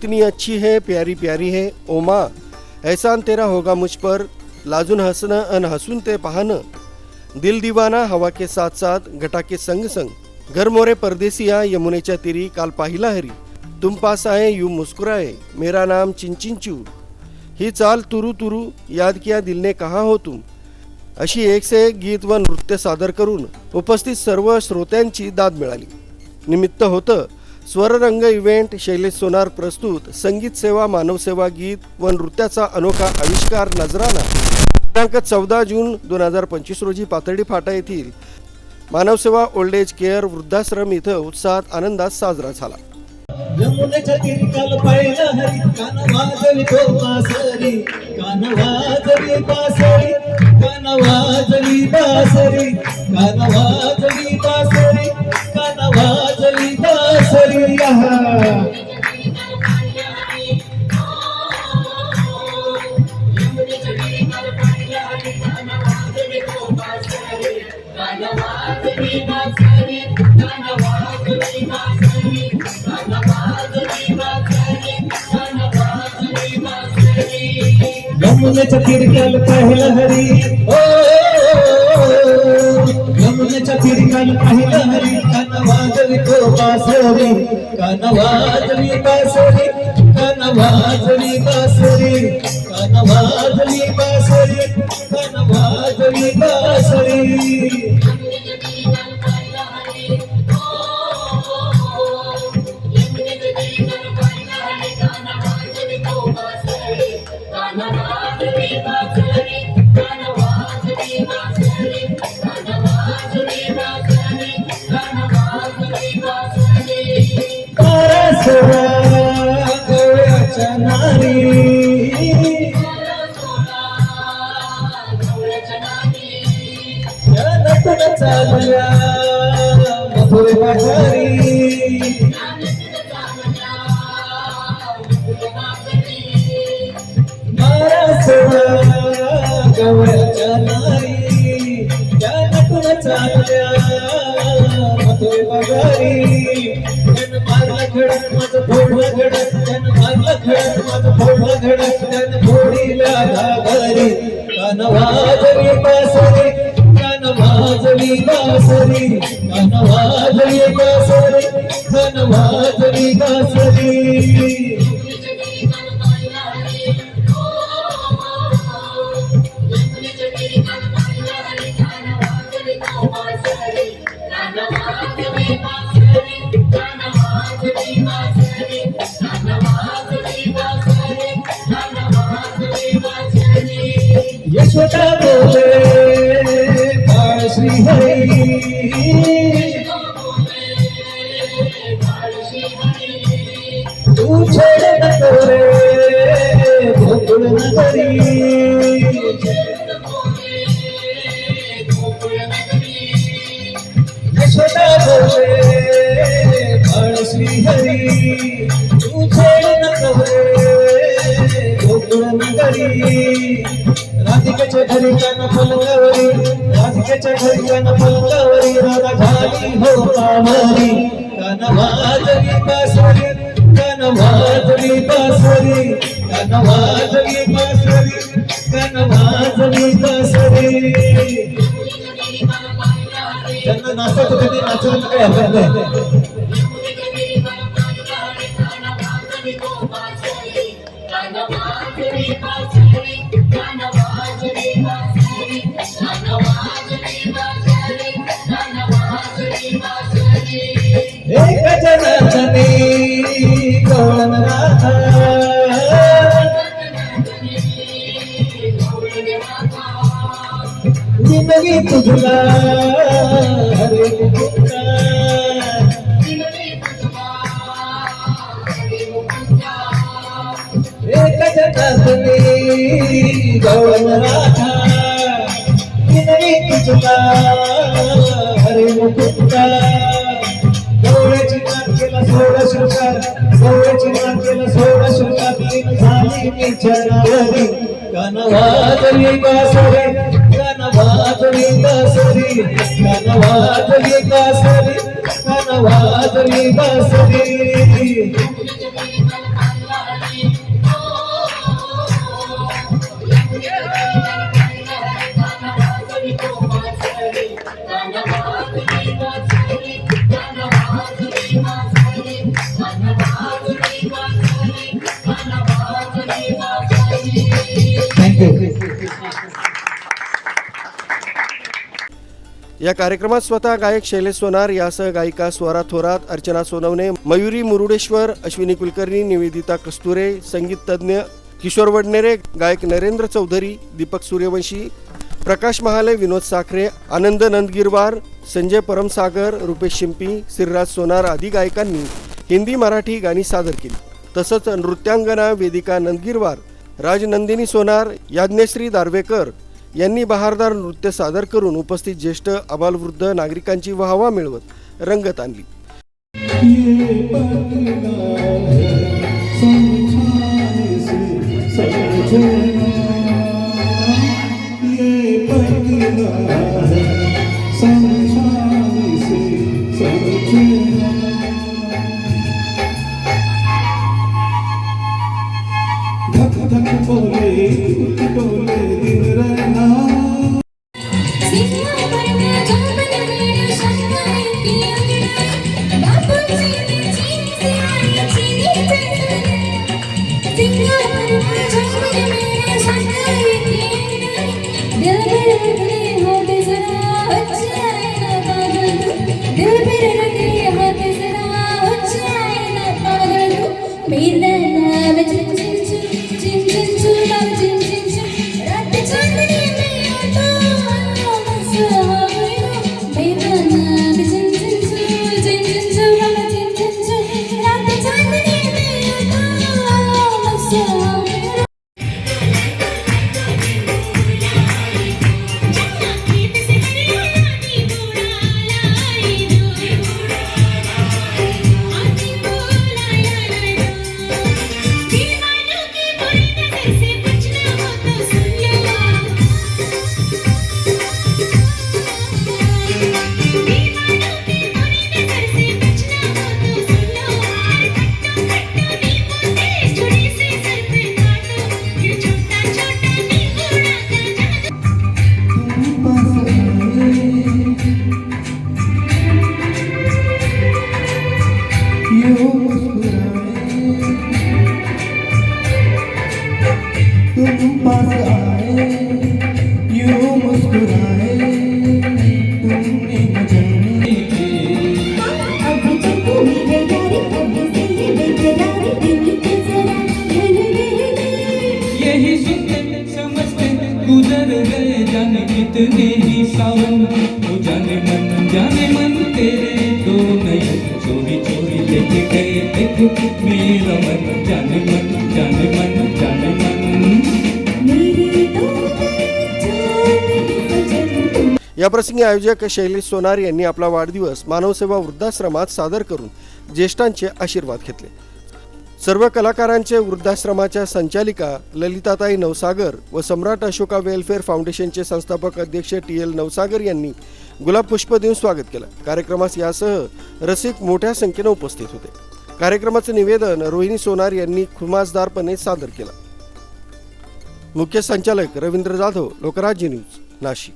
कितनी अच्छी है प्यारी प्यारी है ओ माँ। एहसान तेरा होगा मुझ पर लाजून हसणं अन हसून ते पाहणं दिल दिवाना हवा के साथ साथ घटा के संग संग। घर मोरे परदेसिया यमुनेच्या तिरी काल पाहिला हरी तुम पास आए यू मुस्कुराए मेरा नाम चिंचिंचू। ही चाल तुरु तुरु याद किया दिलने कहा हो तुम? अशी एक से एक गीत व नृत्य सादर करून उपस्थित सर्व श्रोत्यांची दाद मिळाली। निमित्त होतं स्वररंग इव्हेंट शैलेश सोनार प्रस्तुत संगीत सेवा मानवसेवा गीत व नृत्याचा अनोखा आविष्कार नजराना. दिनांक चौदा जून दोन हजार पंचवीस रोजी पाथर्डी फाटा येथील मानवसेवा ओल्ड एज केअर वृद्धाश्रम इथं उत्साहात आनंदात साजरा झाला. कानवाजली बासरी कान बासरी कानवा यमुनेच्या तिरकाल पाहिला हरी. ओ यमुनेच्या तिरकाल पाहिला हरी. कान वाजवी तो बासरी कान वाजवी बासरी कान या चालल्या मधुर वाटारी तारासुरा गवळ्याच्या नारी. या चालल्या मधुर वाटारी जन मारला घडत माझं फोडलं घडत जन मारला घडत माझं फोडलं घडत जन फोडीला घागरी कान वाजवी ధనవాజవి దాసరి ధనవాజవి దాసరి ధనవాజవి దాసరి ధనవాజవి దాసరి तू छेड नको रे गोकुळ नगरी यशोदा बोले बाळ श्री हरी तू छेड नको रे गोकुळ नगरी राधिकेच्या घरी कान फलकावरी राधिकेच्या घरी कान फलकावरी राधा झाली हो कावरी कान पासरी बासरी बासरी कान बासरी कान बासरी त्यांना नाचत होते ते काय हरकत नाही एक जनार्दनी जिंदगी तुझला हरे मुकुंदा एक जनार्दनी गवळण राधा जिंदगी तुझला हरे मुकुंदा सोळा शुकार गवळ्याची नात केला झाली मी जनावरी कान वाजली बासरी कान वाजली या कार्यक्रमात स्वतः गायक शैलेश सोनार यासह गायिका स्वरा थोरात अर्चना सोनवणे मयुरी मुरुडेश्वर अश्विनी कुलकर्णी निवेदिता कस्तुरे संगीत तज्ज्ञ किशोर वडनेरे गायक नरेंद्र चौधरी दीपक सूर्यवंशी प्रकाश महाले विनोद साखरे आनंद नंदगिरवार संजय परमसागर रुपेश शिंपी श्रीराज सोनार आदी गायकांनी हिंदी मराठी गाणी सादर केली. तसंच नृत्यांगना वेदिका नंदगिरवार राजनंदिनी सोनार याज्ञश्री दार्वेकर यांनी बहारदार नृत्य सादर करून उपस्थित ज्येष्ठ अबालवृद्ध नागरिकांची वाहवा मिळवत रंगत आणली Yeah. तुम पास आए मुस्कुराए तुमने यही समझते गुजर गए जाने कितने ही सावन वो जाने मन जाने मन तेरे दो नयन चोरी चोरी लेके गए देख मेरा मन जाने मन जाने मन याप्रसंगी आयोजक शैलेश सोनार यांनी आपला वाढदिवस मानवसेवा वृद्धाश्रमात सादर करून ज्येष्ठांचे आशीर्वाद घेतले. सर्व कलाकारांचे वृद्धाश्रमाच्या संचालिका ललिताताई नवसागर व सम्राट अशोका वेलफेअर फाउंडेशनचे संस्थापक अध्यक्ष टी एल नवसागर यांनी गुलाब पुष्प देऊन स्वागत केलं. कार्यक्रमास यासह रसिक मोठ्या संख्येनं उपस्थित होते. कार्यक्रमाचं निवेदन रोहिणी सोनार यांनी खुमासदारपणे सादर केलं. मुख्य संचालक रवींद्र जाधव लोकराज्य न्यूज नाशिक.